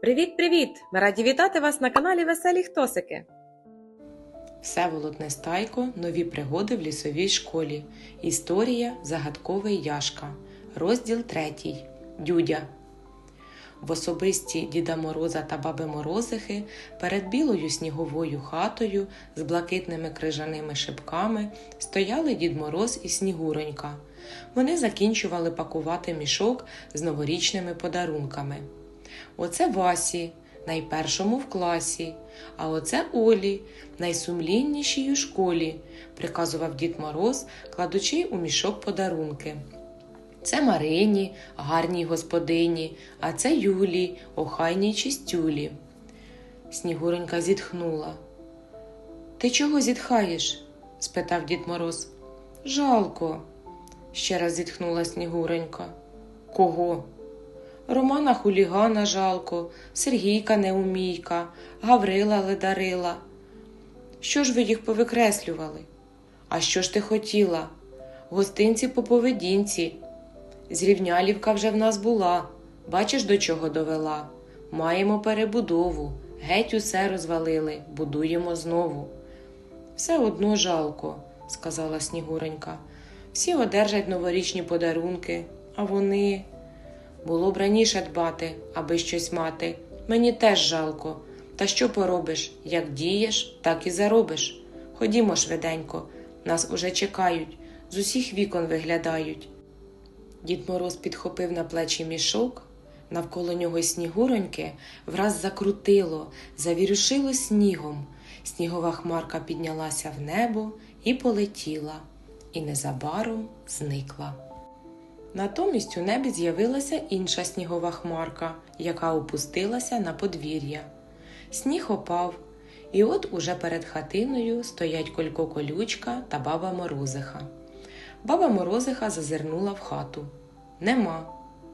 Привіт-привіт! Ми раді вітати вас на каналі Веселі Хтосики. Всеволод Нестайко. Нові пригоди в лісовій школі. Історія Загадковий Яшка. Розділ 3. Дюдя. В особисті Діда Мороза та Баби Морозихи перед білою сніговою хатою з блакитними крижаними шипками стояли Дід Мороз і Снігуронька. Вони закінчували пакувати мішок з новорічними подарунками. Оце Васі, найпершому в класі, а оце Олі, найсумліннішій у школі, приказував Дід Мороз, кладучи у мішок подарунки. Це Марині, гарній господині, а це Юлі, охайній чистюлі. Снігуренька зітхнула. Ти чого зітхаєш? спитав Дід Мороз. Жалко, ще раз зітхнула Снігуренька. Кого? Романа хулігана жалко, Сергійка неумійка, Гаврила ледарила. Що ж ви їх повикреслювали? А що ж ти хотіла? Гостинці по поведінці. Зрівнялівка вже в нас була, бачиш, до чого довела. Маємо перебудову, геть усе розвалили, будуємо знову. Все одно жалко, сказала Снігуренька. Всі одержать новорічні подарунки, а вони. Було б раніше дбати, аби щось мати. Мені теж жалко. Та що поробиш? Як дієш, так і заробиш. Ходімо швиденько, нас уже чекають, з усіх вікон виглядають. Дід Мороз підхопив на плечі мішок, навколо нього снігуроньки враз закрутило, завірушило снігом. Снігова хмарка піднялася в небо і полетіла, і незабаром зникла. Натомість у небі з'явилася інша снігова хмарка, яка опустилася на подвір'я. Сніг опав, і от уже перед хатиною стоять Колько Колючка та баба Морозиха. Баба Морозиха зазирнула в хату. Нема,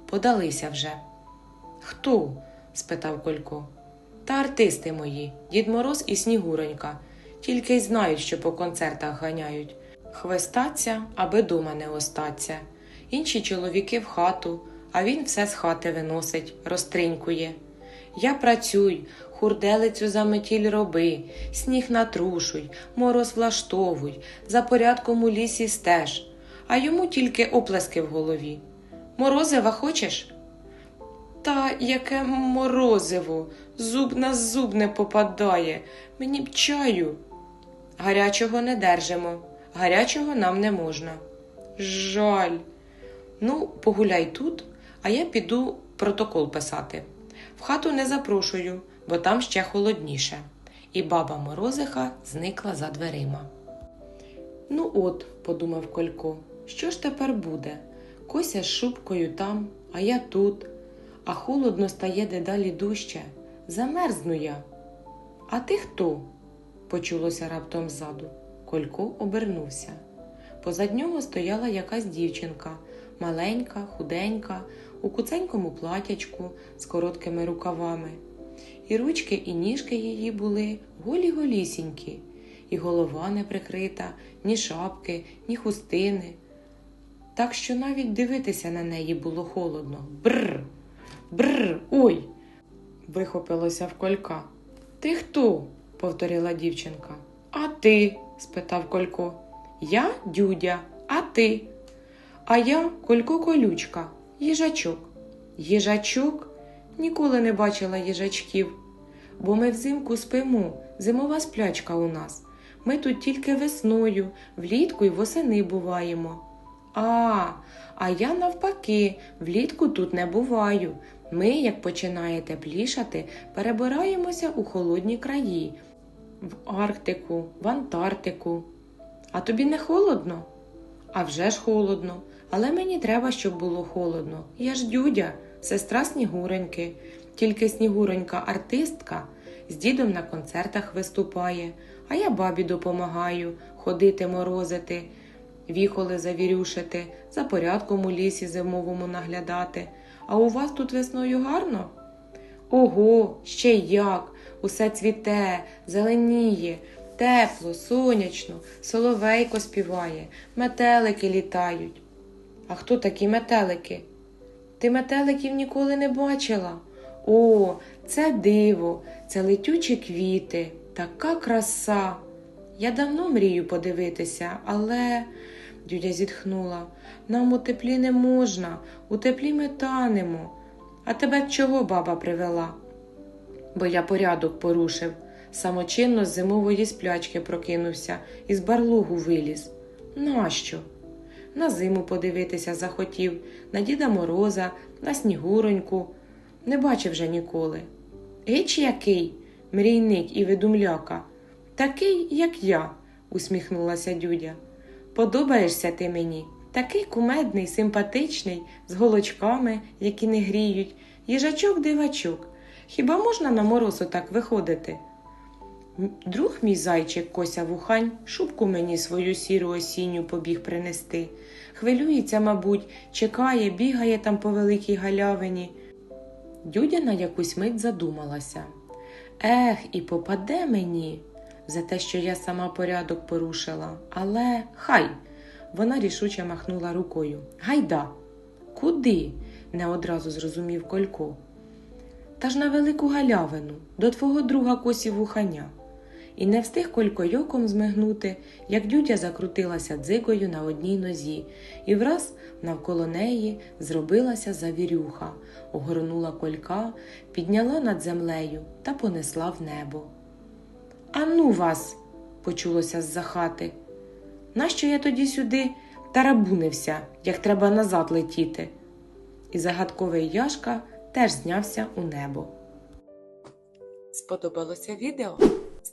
подалися вже. Хто? спитав Колько. Та артисти мої, Дід Мороз і Снігуронька, тільки й знають, що по концертах ганяють. Хвестаться, аби дома не остаться. Інші чоловіки в хату, а він все з хати виносить, розтринькує. Я працюй, хурделицю за метіль роби, сніг натрушуй, мороз влаштовуй, за порядком у лісі стеж, а йому тільки оплески в голові. Морозива хочеш? Та яке морозиво, зуб на зуб не попадає, мені б чаю. Гарячого не держимо, гарячого нам не можна. Жаль. Ну, погуляй тут, а я піду протокол писати. В хату не запрошую, бо там ще холодніше. І баба Морозиха зникла за дверима. Ну, от, подумав Колько, що ж тепер буде? Кося з шубкою там, а я тут, а холодно стає дедалі дужче. Замерзну я. А ти хто? почулося раптом ззаду. Колько обернувся. Позад нього стояла якась дівчинка, маленька, худенька, у куценькому платячку з короткими рукавами. І ручки, і ніжки її були голі-голісінькі, і голова не прикрита, ні шапки, ні хустини. Так що навіть дивитися на неї було холодно. Бррр, бррр, ой. вихопилося в колька. Ти хто? повторила дівчинка. А ти? спитав Колько. Я дюдя, а ти? А я Колько Колючка, їжачок. Їжачок? Ніколи не бачила їжачків, бо ми взимку спимо, зимова сплячка у нас. Ми тут тільки весною, влітку й восени буваємо. А, а я навпаки, влітку тут не буваю. Ми, як починає теплішати, перебираємося у холодні краї, в Арктику, в Антарктику. А тобі не холодно? А вже ж холодно, але мені треба, щоб було холодно. Я ж дюдя, сестра Снігуреньки. Тільки Снігуренька артистка з дідом на концертах виступає, а я бабі допомагаю ходити морозити, віхоли завірюшити, за порядком у лісі зимовому наглядати. А у вас тут весною гарно? Ого, ще як! Усе цвіте, зеленіє. Тепло, сонячно, соловейко співає, метелики літають. А хто такі метелики? Ти метеликів ніколи не бачила. О, це диво, це летючі квіти, така краса. Я давно мрію подивитися, але. Дюдя зітхнула. Нам у теплі не можна, у теплі ми танемо. А тебе чого баба привела? Бо я порядок порушив. Самочинно з зимової сплячки прокинувся і з барлогу виліз. Нащо? На зиму подивитися захотів, на Діда Мороза, на Снігуроньку. Не бачив вже ніколи. Гич який, мрійник і видумляка. Такий, як я, усміхнулася Дюдя. Подобаєшся ти мені. Такий кумедний, симпатичний, з голочками, які не гріють, їжачок-дивачок. Хіба можна на мороз отак виходити? Друг мій зайчик Кося Вухань шубку мені свою сіру осінню побіг принести. Хвилюється, мабуть, чекає, бігає там по великій галявині. Дюдя на якусь мить задумалася. Ех, і попаде мені за те, що я сама порядок порушила. Але хай. Вона рішуче махнула рукою. Гайда. Куди? не одразу зрозумів Колько. Та ж на велику галявину, до твого друга косі вуханя. І не встиг Колько йоком змигнути, як дюдя закрутилася дзигою на одній нозі, і враз навколо неї зробилася завірюха, огорнула колька, підняла над землею та понесла в небо. Ану вас, почулося з-за хати. Нащо я тоді сюди тарабунився, як треба назад летіти? І загадковий Яшка теж знявся у небо. Сподобалося відео?